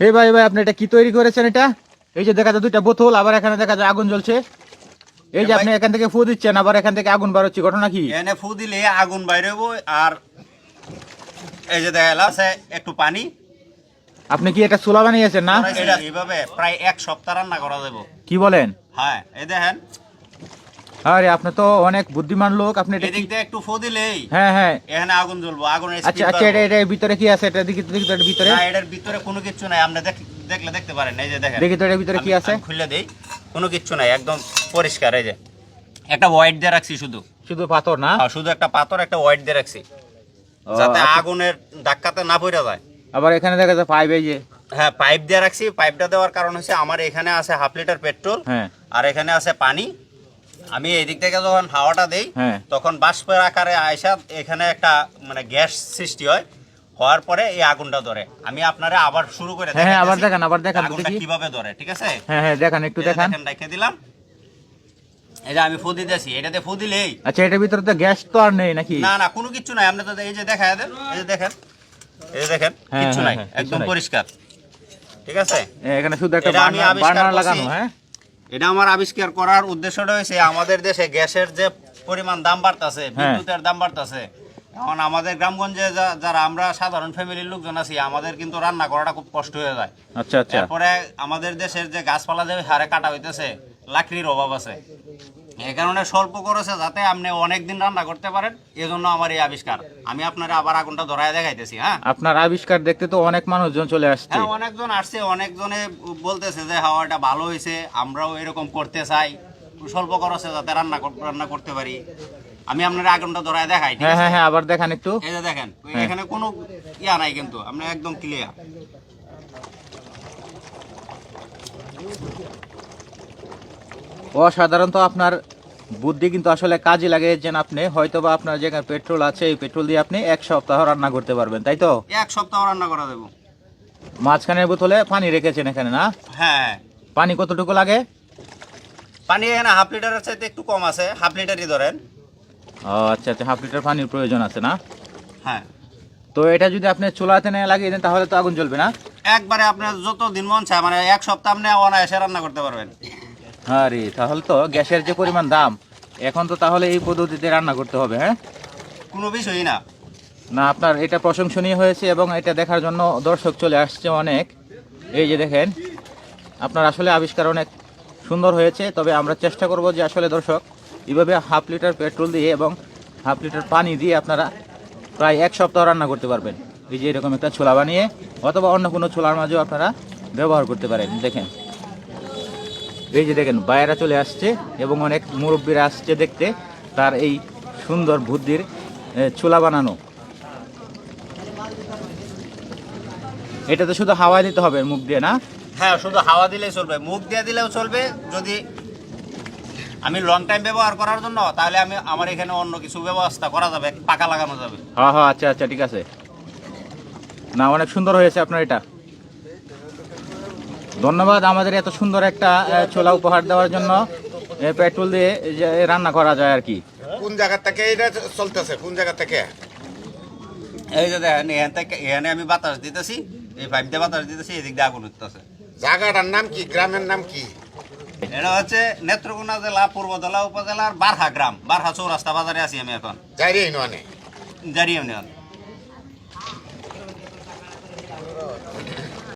হে ভাই ভাই আপনি এটা কি তৈরি করেছেন এটা? এই যে দেখা যায় দুইটা বোতল আবার এখানে দেখা যায় আগুন জ্বলছে। এই যে আপনি এখান থেকে ফু দিচ্ছেন আবার এখান থেকে আগুন বার হচ্ছে ঘটনা কি? এনে ফু দিলে আগুন বাইরে আর এই যে দেখা গেল আছে একটু পানি। আপনি কি এটা চুলা বানিয়েছেন না? এটা এইভাবে প্রায় এক সপ্তাহ রান্না করা যাবে। কি বলেন? হ্যাঁ এই দেখেন। আরে আপনি তো অনেক বুদ্ধিমান লোক আপনি এটা দিয়ে একটু ফু দিলেই হ্যাঁ হ্যাঁ। এখানে আগুন জ্বলবো আগুনের আচ্ছা আচ্ছা এটা বাড়বো। এটা ভিতরে কি আছে? এটা দেখি তো দেখি এটার ভিতরে। না এটার ভিতরে কোনো কিছু নাই আপনি দেখ- দেখলে দেখতে পারেন এই যে দেখেন। দেখি তো এটার ভিতরে কি আছে। খুলে দেই কোনো কিছু নাই একদম পরিষ্কার এই যে। একটা হোয়াইট দিয়ে রাখছি শুধু। শুধু পাথর না? আর শুধু একটা পাথর একটা হোয়াইট দিয়ে রাখছি। যাতে আচ্ছা। আগুনের ধাক্কাতে না পড়ে যায়। আবার এখানে দেখা যায় পাইপ এই যে। হ্যাঁ পাইপ দিয়ে রাখছি পাইপটা দেওয়ার কারণ হচ্ছে আমার এখানে আছে হাফ লিটার পেট্রোল হ্যাঁ। আর এখানে আছে পানি। আমি এই দিক থেকে যখন হাওয়াটা দেই হ্যাঁ। তখন বাষ্পের আকারে আয়সা এখানে একটা মানে গ্যাস সৃষ্টি হয়। হওয়ার পরে এই আগুনটা ধরে। আমি আপনারে আবার শুরু করে হ্যাঁ, হ্যাঁ, আবার দেখান, আবার দেখান আগুনটা। কীভাবে ধরে ঠিক আছে? হ্যাঁ হ্যাঁ দেখান একটু দেখান। দেখেন রেখে দিলাম। এই যে আমি ফু দিতেছি এটাতে ফু দিলেই আচ্ছা এটার ভিতরে তো গ্যাস তো আর নেই নাকি? না না কোনো কিছু নাই। আপনি তো এই যে দেখা দেন এই যে দেখেন এই যে দেখেন কিছু নাই একদম পরিষ্কার। ঠিক আছে? এখানে শুধু একটা বার্নার। লাগানো হ্যাঁ? এটা আমার আবিষ্কার করার উদ্দেশ্য হয়েছে আমাদের দেশে গ্যাসের যে পরিমাণ দাম বাড়তেছে হ্যাঁ। বিদ্যুতের দাম বাড়তেছে। এখন আমাদের গ্রামগঞ্জে যারা আমরা সাধারণ ফ্যামিলির লোকজন আছি আমাদের কিন্তু রান্না করাটা খুব কষ্ট হয়ে যায়। আচ্ছা আচ্ছা। তারপরে আমাদের দেশের যে গাছপালা যে হারে কাটা হইতেছে লাকড়ির অভাব আছে। এই কারণে স্বল্প খরচে যাতে আপনি অনেক দিন রান্না করতে পারেন এজন্য আমার এই আবিষ্কার। আমি আপনারা আবার আগুনটা ধরায় দেখাইতেছি হ্যাঁ? আপনার আবিষ্কার দেখতে তো অনেক মানুষজন চলে আসছে। হ্যাঁ অনেকজন আসছে অনেকজনে বলতেছে যে হাওয়াটা ভালো হয়েছে আমরাও এরকম করতে চাই। স্বল্প খরচে যাতে রান্না রান্না করতে পারি। আমি আপনার আগুনটা ধরায় দেখাই হ্যাঁ হ্যাঁ হ্যাঁ আবার দেখান একটু। এই যে দেখেন হ্যাঁ। এখানে কোনো ইয়া নাই কিন্তু আপনি একদম ক্লিয়ার অসাধারণত আপনার বুদ্ধি কিন্তু আসলে কাজে লাগে লাগিয়েছেন আপনি হয়তো বা আপনার যেখানে পেট্রোল আছে এই পেট্রোল দিয়ে আপনি এক সপ্তাহ রান্না করতে পারবেন তাই তো? এক সপ্তাহ রান্না করা দেবো মাঝখানের বোতলে পানি রেখেছেন এখানে না? হ্যাঁ পানি কতটুকু লাগে? পানি এখানে হাফ লিটারের চাইতে একটু কম আছে হাফ লিটারই ধরেন। ও আচ্ছা আচ্ছা হাফ লিটার পানির প্রয়োজন আছে না? হ্যাঁ। তো এটা যদি আপনি চুলাতে নিয়ে লাগিয়ে দেন তাহলে তো আগুন জ্বলবে না? একবারে আপনার যত দিন মন চায় মানে এক সপ্তাহ আপনি অনায়াসে রান্না করতে পারবেন। আরে তাহলে তো গ্যাসের যে পরিমাণ দাম এখন তো তাহলে এই পদ্ধতিতে রান্না করতে হবে হ্যাঁ? কোনো বিষয়ই না। না আপনার এটা প্রশংসনীয় হয়েছে এবং এটা দেখার জন্য দর্শক চলে আসছে অনেক। এই যে দেখেন আপনার আসলে আবিষ্কার অনেক সুন্দর হয়েছে তবে আমরা চেষ্টা করব যে আসলে দর্শক এইভাবে হাফ লিটার পেট্রোল দিয়ে এবং হাফ লিটার পানি দিয়ে আপনারা প্রায় এক সপ্তাহ রান্না করতে পারবেন। এই যে এরকম একটা ছোলা বানিয়ে অথবা অন্য কোনো ছোলার মাঝেও আপনারা ব্যবহার করতে পারেন। দেখেন এই যে দেখেন বাইরা চলে আসছে এবং অনেক মুরব্বীরা আসছে দেখতে তার এই সুন্দর বুদ্ধির ছোলা বানানো। এটা তো শুধু হাওয়া দিতে হবে মুখ দিয়ে না? হ্যাঁ শুধু হাওয়া দিলেই চলবে। মুখ দিয়ে দিলেও চলবে যদি আমি লং টাইম ব্যবহার করার জন্য তাহলে আমি আমার এখানে অন্য কিছু ব্যবস্থা করা যাবে পাকা লাগানো যাবে। হ্যাঁ হ্যাঁ আচ্ছা আচ্ছা ঠিক আছে। না অনেক সুন্দর হয়েছে আপনার এটা। ধন্যবাদ আমাদের এত সুন্দর একটা ছোলা উপহার দেওয়ার জন্য। পেট্রোল দিয়ে রান্না করা যায় আর কি। কোন জায়গা থেকে এটা চলতেছে? কোন জায়গা থেকে? এই যে দেখেন এখান থেকে এখানে আমি বাতাস দিতেছি এই পাইপ দিয়ে বাতাস দিতেছি এদিক দিয়ে আগুন উঠতেছে। জায়গাটার নাম কি? গ্রামের নাম কি? এটা হচ্ছে নেত্রকোনা জেলা পূর্বদলা উপজেলার বারহা গ্রাম বারহা চৌরাস্তা বাজারে আছি আমি এখন। যাই রে নয় জারি ইউনিয়ন।